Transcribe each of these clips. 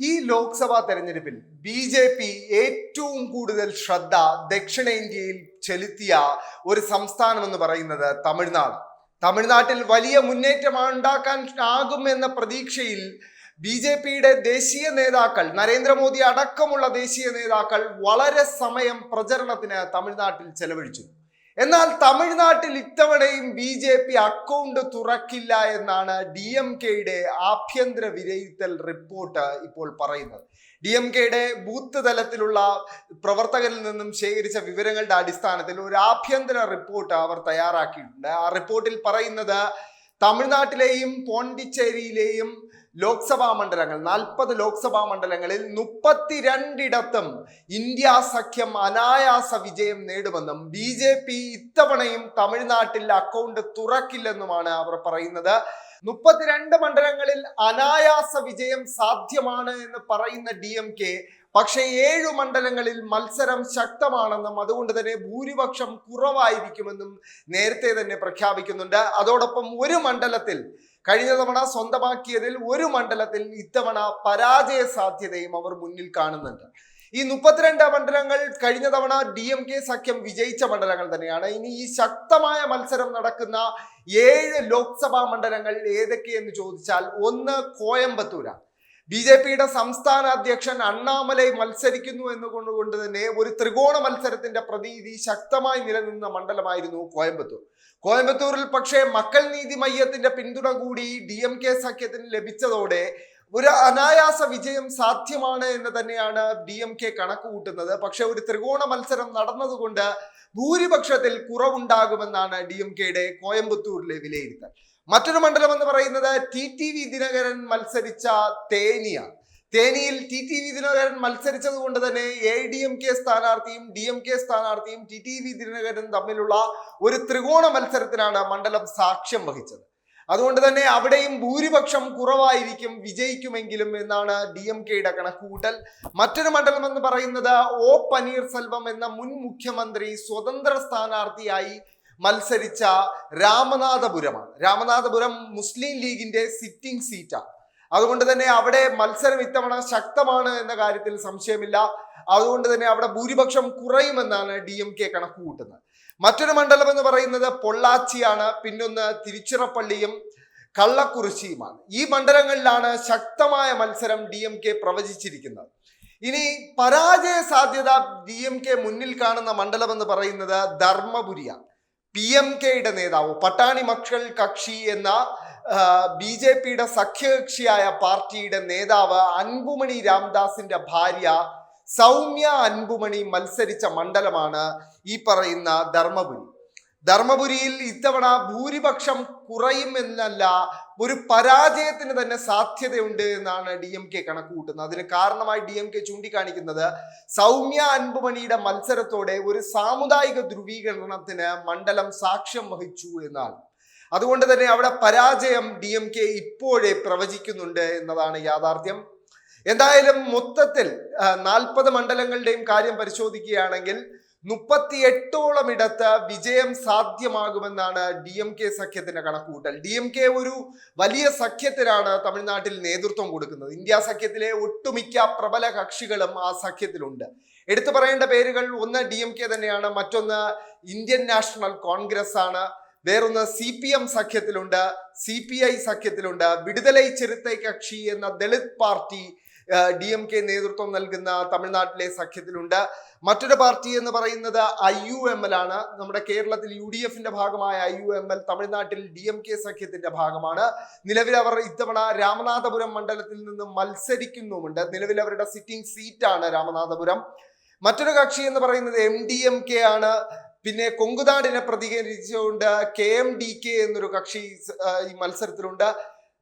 ഈ ലോക്സഭാ തെരഞ്ഞെടുപ്പിൽ B J P ഏറ്റവും കൂടുതൽ ശ്രദ്ധ ദക്ഷിണേന്ത്യയിൽ ചെലുത്തിയ ഒരു സംസ്ഥാനം എന്ന് പറയുന്നത് തമിഴ്നാട്. തമിഴ്നാട്ടിൽ വലിയ മുന്നേറ്റം ഉണ്ടാക്കാൻ ആകും എന്ന പ്രതീക്ഷയിൽ ബി ജെ പിയുടെ ദേശീയ നേതാക്കൾ നരേന്ദ്രമോദി അടക്കമുള്ള ദേശീയ നേതാക്കൾ വളരെ സമയം പ്രചരണത്തിന് തമിഴ്നാട്ടിൽ ചെലവഴിച്ചു. എന്നാൽ തമിഴ്നാട്ടിൽ ഇത്തവണയും ബി ജെ പി അക്കൗണ്ട് തുറക്കില്ല എന്നാണ് ഡി എം കെയുടെ ആഭ്യന്തര വിലയിരുത്തൽ റിപ്പോർട്ട് ഇപ്പോൾ പറയുന്നത്. ഡി എം കെയുടെ ബൂത്ത് തലത്തിലുള്ള പ്രവർത്തകരിൽ നിന്നും ശേഖരിച്ച വിവരങ്ങളുടെ അടിസ്ഥാനത്തിൽ ഒരു ആഭ്യന്തര റിപ്പോർട്ട് അവർ തയ്യാറാക്കിയിട്ടുണ്ട്. ആ റിപ്പോർട്ടിൽ പറയുന്നത് തമിഴ്നാട്ടിലെയും പോണ്ടിച്ചേരിയിലെയും ലോക്സഭാ മണ്ഡലങ്ങൾ നാൽപ്പത് ലോക്സഭാ മണ്ഡലങ്ങളിൽ മുപ്പത്തിരണ്ടിടത്തും ഇന്ത്യ സഖ്യം അനായാസ വിജയം നേടുമെന്നും ബി ജെ പി ഇത്തവണയും തമിഴ്നാട്ടിൽ അക്കൗണ്ട് തുറക്കില്ലെന്നുമാണ് അവർ പറയുന്നത്. മുപ്പത്തിരണ്ട് മണ്ഡലങ്ങളിൽ അനായാസ വിജയം സാധ്യമാണ് എന്ന് പറയുന്ന ഡി എം കെ പക്ഷേ ഏഴു മണ്ഡലങ്ങളിൽ മത്സരം ശക്തമാണെന്നും അതുകൊണ്ട് തന്നെ ഭൂരിപക്ഷം കുറവായിരിക്കുമെന്നും നേരത്തെ തന്നെ പ്രഖ്യാപിക്കുന്നുണ്ട്. അതോടൊപ്പം ഒരു മണ്ഡലത്തിൽ കഴിഞ്ഞ തവണ സ്വന്തമാക്കിയതിൽ ഒരു മണ്ഡലത്തിൽ ഇത്തവണ പരാജയ സാധ്യതയും അവർ മുന്നിൽ കാണുന്നുണ്ട്. ഈ മുപ്പത്തിരണ്ട് മണ്ഡലങ്ങൾ കഴിഞ്ഞ തവണ ഡി എം കെ സഖ്യം വിജയിച്ച മണ്ഡലങ്ങൾ തന്നെയാണ്. ഇനി ഈ ശക്തമായ മത്സരം നടക്കുന്ന ഏഴ് ലോക്സഭാ മണ്ഡലങ്ങൾ ഏതൊക്കെയെന്ന് ചോദിച്ചാൽ ഒന്ന് കോയമ്പത്തൂരാണ് ബി ജെ പിയുടെ സംസ്ഥാന അധ്യക്ഷൻ അണ്ണാമലൈ മത്സരിക്കുന്നു എന്നുകൊണ്ട് തന്നെ ഒരു ത്രികോണ മത്സരത്തിന്റെ പ്രതീതി ശക്തമായി നിലനിന്ന മണ്ഡലമായിരുന്നു കോയമ്പത്തൂർ. കോയമ്പത്തൂരിൽ പക്ഷേ മക്കൾ നീതി മയ്യത്തിന്റെ പിന്തുണ കൂടി ഡി എം കെ സഖ്യത്തിന് ലഭിച്ചതോടെ ഒരു അനായാസ വിജയം സാധ്യമാണ് എന്ന് തന്നെയാണ് ഡി എം കെ കണക്ക് കൂട്ടുന്നത് പക്ഷെ ഒരു ത്രികോണ മത്സരം നടന്നതുകൊണ്ട് ഭൂരിപക്ഷത്തിൽ കുറവുണ്ടാകുമെന്നാണ് ഡി എം കെയുടെ കോയമ്പത്തൂരിലെ വിലയിരുത്തൽ. മറ്റൊരു മണ്ഡലം എന്ന് പറയുന്നത് ടി ടി വി ദിനകരൻ മത്സരിച്ച തേനിയാണ് തേനിയിൽ ടി ടി വി ദിനകരൻ മത്സരിച്ചത് കൊണ്ട് തന്നെ എ ഡി എം കെ സ്ഥാനാർത്ഥിയും ഡി എം കെ സ്ഥാനാർത്ഥിയും ടി ടി വി ദിനകരൻ തമ്മിലുള്ള ഒരു ത്രികോണ മത്സരത്തിനാണ് മണ്ഡലം സാക്ഷ്യം വഹിച്ചത്. അതുകൊണ്ട് തന്നെ അവിടെയും ഭൂരിപക്ഷം കുറവായിരിക്കും വിജയിക്കുമെങ്കിലും എന്നാണ് ഡി എം കെയുടെ കണക്കുകൂട്ടൽ. മറ്റൊരു മണ്ഡലം എന്ന് പറയുന്നത് ഒ പനീർസെൽവം എന്ന മുൻ മുഖ്യമന്ത്രി സ്വതന്ത്ര സ്ഥാനാർത്ഥിയായി മത്സരിച്ച രാമനാഥപുരമാണ്. രാമനാഥപുരം മുസ്ലിം ലീഗിന്റെ സിറ്റിംഗ് സീറ്റാണ്. അതുകൊണ്ട് തന്നെ അവിടെ മത്സരം ഇത്തവണ ശക്തമാണ് എന്ന കാര്യത്തിൽ സംശയമില്ല. അതുകൊണ്ട് തന്നെ അവിടെ ഭൂരിപക്ഷം കുറയുമെന്നാണ് ഡി എം കെ കണക്ക് കൂട്ടുന്നത് മറ്റൊരു മണ്ഡലം എന്ന് പറയുന്നത് പൊള്ളാച്ചിയാണ്. പിന്നൊന്ന് തിരുച്ചിറപ്പള്ളിയും കള്ളക്കുറിശിയുമാണ് ഈ മണ്ഡലങ്ങളിലാണ് ശക്തമായ മത്സരം ഡി എം കെ പ്രവചിച്ചിരിക്കുന്നത്. ഇനി പരാജയ സാധ്യത ഡി എം കെ മുന്നിൽ കാണുന്ന മണ്ഡലം എന്ന് പറയുന്നത് ധർമ്മപുരിയാണ്. പി എം കെയുടെ നേതാവ് പട്ടാണി മക്കൾ കക്ഷി എന്ന ബി ജെ പിയുടെ സഖ്യകക്ഷിയായ പാർട്ടിയുടെ നേതാവ് അൻപുമണി രാംദാസിന്റെ ഭാര്യ സൗമ്യ അൻപുമണി മത്സരിച്ച മണ്ഡലമാണ് ഈ പറയുന്ന ധർമ്മപുരി. ധർമ്മപുരിയിൽ ഇത്തവണ ഭൂരിപക്ഷം കുറയുമെന്നല്ല ഒരു പരാജയത്തിന് തന്നെ സാധ്യതയുണ്ട് എന്നാണ് ഡി എം കെ കണക്ക് കൂട്ടുന്നത് അതിന് കാരണമായി ഡി എം കെ ചൂണ്ടിക്കാണിക്കുന്നത് സൗമ്യ അൻപുമണിയുടെ മത്സരത്തോടെ ഒരു സാമുദായിക ധ്രുവീകരണത്തിന് മണ്ഡലം സാക്ഷ്യം വഹിച്ചു എന്നാണ്. അതുകൊണ്ട് തന്നെ അവിടെ പരാജയം ഡി എം കെ ഇപ്പോഴേ പ്രവചിക്കുന്നുണ്ട് എന്നതാണ് യാഥാർത്ഥ്യം. എന്തായാലും മൊത്തത്തിൽ നാൽപ്പത് മണ്ഡലങ്ങളുടെയും കാര്യം പരിശോധിക്കുകയാണെങ്കിൽ മുപ്പത്തിയെട്ടോളം ഇടത്ത് വിജയം സാധ്യമാകുമെന്നാണ് ഡി എം കെ സഖ്യത്തിന്റെ കണക്കുകൂട്ടൽ. ഡി എം കെ ഒരു വലിയ സഖ്യത്തിനാണ് തമിഴ്നാട്ടിൽ നേതൃത്വം കൊടുക്കുന്നത്. ഇന്ത്യ സഖ്യത്തിലെ ഒട്ടുമിക്ക പ്രബല കക്ഷികളും ആ സഖ്യത്തിലുണ്ട്. എടുത്തു പറയേണ്ട പേരുകൾ ഒന്ന് ഡി എം കെ തന്നെയാണ് മറ്റൊന്ന് ഇന്ത്യൻ നാഷണൽ കോൺഗ്രസ് ആണ് വേറൊന്ന് സി പി എം സഖ്യത്തിലുണ്ട് സി പി ഐ സഖ്യത്തിലുണ്ട്. വിടുതലൈ ചെറുത്തൈ കക്ഷി എന്ന Dalit party D M K നേതൃത്വം നൽകുന്ന തമിഴ്നാട്ടിലെ സഖ്യത്തിലുണ്ട്. മറ്റൊരു പാർട്ടി എന്ന് പറയുന്നത് ഐ യു എം എൽ ആണ്. നമ്മുടെ കേരളത്തിൽ യു ഡി എഫിന്റെ ഭാഗമായ ഐ യു എം എൽ തമിഴ്നാട്ടിൽ ഡി എം കെ സഖ്യത്തിന്റെ ഭാഗമാണ്. നിലവിൽ അവർ ഇത്തവണ രാമനാഥപുരം മണ്ഡലത്തിൽ നിന്ന് മത്സരിക്കുന്നുമുണ്ട്. നിലവിൽ അവരുടെ സിറ്റിംഗ് സീറ്റാണ് രാമനാഥപുരം. മറ്റൊരു കക്ഷി എന്ന് പറയുന്നത് എം ഡി എം കെ ആണ്. പിന്നെ കൊങ്കുനാടിനെ പ്രതികരിച്ചുകൊണ്ട് കെ എം ഡി കെ എന്നൊരു കക്ഷി ഈ മത്സരത്തിലുണ്ട്.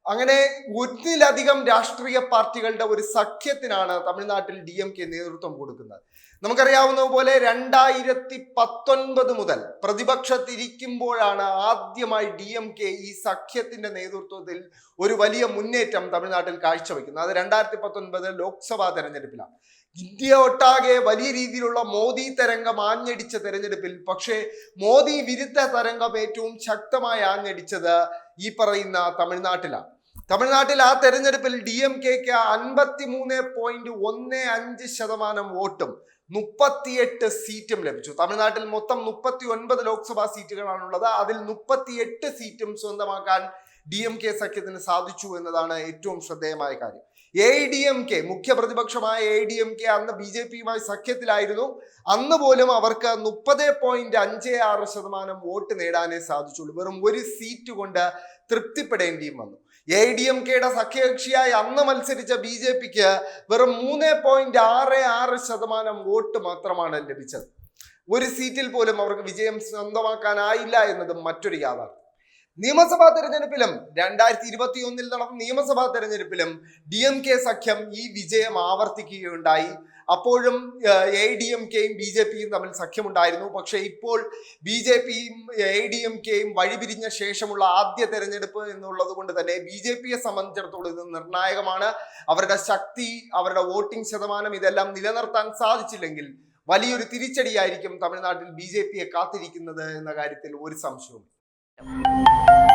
അങ്ങനെ ഒന്നിലധികം രാഷ്ട്രീയ പാർട്ടികളുടെ ഒരു സഖ്യത്തിനാണ് തമിഴ്നാട്ടിൽ ഡി എം കെ നേതൃത്വം കൊടുക്കുന്നത്. നമുക്കറിയാവുന്ന പോലെ രണ്ടായിരത്തി പത്തൊൻപത് മുതൽ പ്രതിപക്ഷത്തിരിക്കുമ്പോഴാണ് ആദ്യമായി ഡി എം കെ ഈ സഖ്യത്തിന്റെ നേതൃത്വത്തിൽ ഒരു വലിയ മുന്നേറ്റം തമിഴ്നാട്ടിൽ കാഴ്ചവെക്കുന്നത്. അത് രണ്ടായിരത്തി പത്തൊൻപത് ലോക്സഭാ തെരഞ്ഞെടുപ്പിലാണ്. ഇന്ത്യ ഒട്ടാകെ വലിയ രീതിയിലുള്ള മോദി തരംഗം ആഞ്ഞടിച്ച തെരഞ്ഞെടുപ്പിൽ പക്ഷേ മോദി വിരുദ്ധ തരംഗം ഏറ്റവും ശക്തമായി ആഞ്ഞടിച്ചത് ഈ പറയുന്ന തമിഴ്നാട്ടിലാണ്. തമിഴ്നാട്ടിൽ ആ തെരഞ്ഞെടുപ്പിൽ ഡി എം കെക്ക് അൻപത്തി മൂന്ന് പോയിന്റ് ഒന്ന് അഞ്ച് ശതമാനം വോട്ടും മുപ്പത്തിയെട്ട് സീറ്റും ലഭിച്ചു. തമിഴ്നാട്ടിൽ മൊത്തം മുപ്പത്തി ഒൻപത് ലോക്സഭാ സീറ്റുകളാണുള്ളത്. അതിൽ മുപ്പത്തിയെട്ട് സീറ്റും സ്വന്തമാക്കാൻ ഡി എം കെ സഖ്യത്തിന് സാധിച്ചു എന്നതാണ് ഏറ്റവും ശ്രദ്ധേയമായ കാര്യം. എ ഡി എം കെ മുഖ്യ പ്രതിപക്ഷമായ എ ഡി എം കെ അന്ന് ബി ജെ പിയുമായി സഖ്യത്തിലായിരുന്നു. അന്ന് പോലും അവർക്ക് മുപ്പത് പോയിന്റ് അഞ്ച് ആറ് ശതമാനം വോട്ട് നേടാനേ സാധിച്ചുള്ളൂ. വെറും ഒരു സീറ്റ് കൊണ്ട് തൃപ്തിപ്പെടേണ്ടിയും വന്നു. എ ഡി എം കെയുടെ സഖ്യകക്ഷിയായി അന്ന് മത്സരിച്ച ബി ജെ പിക്ക് വെറും മൂന്ന് പോയിന്റ് ആറ് ആറ് ശതമാനം വോട്ട് മാത്രമാണ് ലഭിച്ചത്. ഒരു സീറ്റിൽ പോലും അവർക്ക് വിജയം സ്വന്തമാക്കാനായില്ല എന്നതും മറ്റൊരു യാഥാർത്ഥ്യം. നിയമസഭാ തെരഞ്ഞെടുപ്പിലും രണ്ടായിരത്തി ഇരുപത്തി ഒന്നിൽ നടന്ന നിയമസഭാ തെരഞ്ഞെടുപ്പിലും ഡി എം കെ സഖ്യം ഈ വിജയം ആവർത്തിക്കുകയുണ്ടായി. അപ്പോഴും എ ഡി എം കെയും ബി ജെ പിയും തമ്മിൽ സഖ്യമുണ്ടായിരുന്നു. പക്ഷേ ഇപ്പോൾ ബി ജെ പിയും എ ഡി എം കെയും വഴിപിരിഞ്ഞ ശേഷമുള്ള ആദ്യ തെരഞ്ഞെടുപ്പ് എന്നുള്ളത് കൊണ്ട് തന്നെ ബി ജെ പിയെ സംബന്ധിച്ചിടത്തോളം ഇത് നിർണായകമാണ്. അവരുടെ ശക്തി അവരുടെ വോട്ടിംഗ് ശതമാനം ഇതെല്ലാം നിലനിർത്താൻ സാധിച്ചില്ലെങ്കിൽ വലിയൊരു തിരിച്ചടിയായിരിക്കും തമിഴ്നാട്ടിൽ ബി ജെ പിയെ കാത്തിരിക്കുന്നത് എന്ന കാര്യത്തിൽ ഒരു സംശയവും you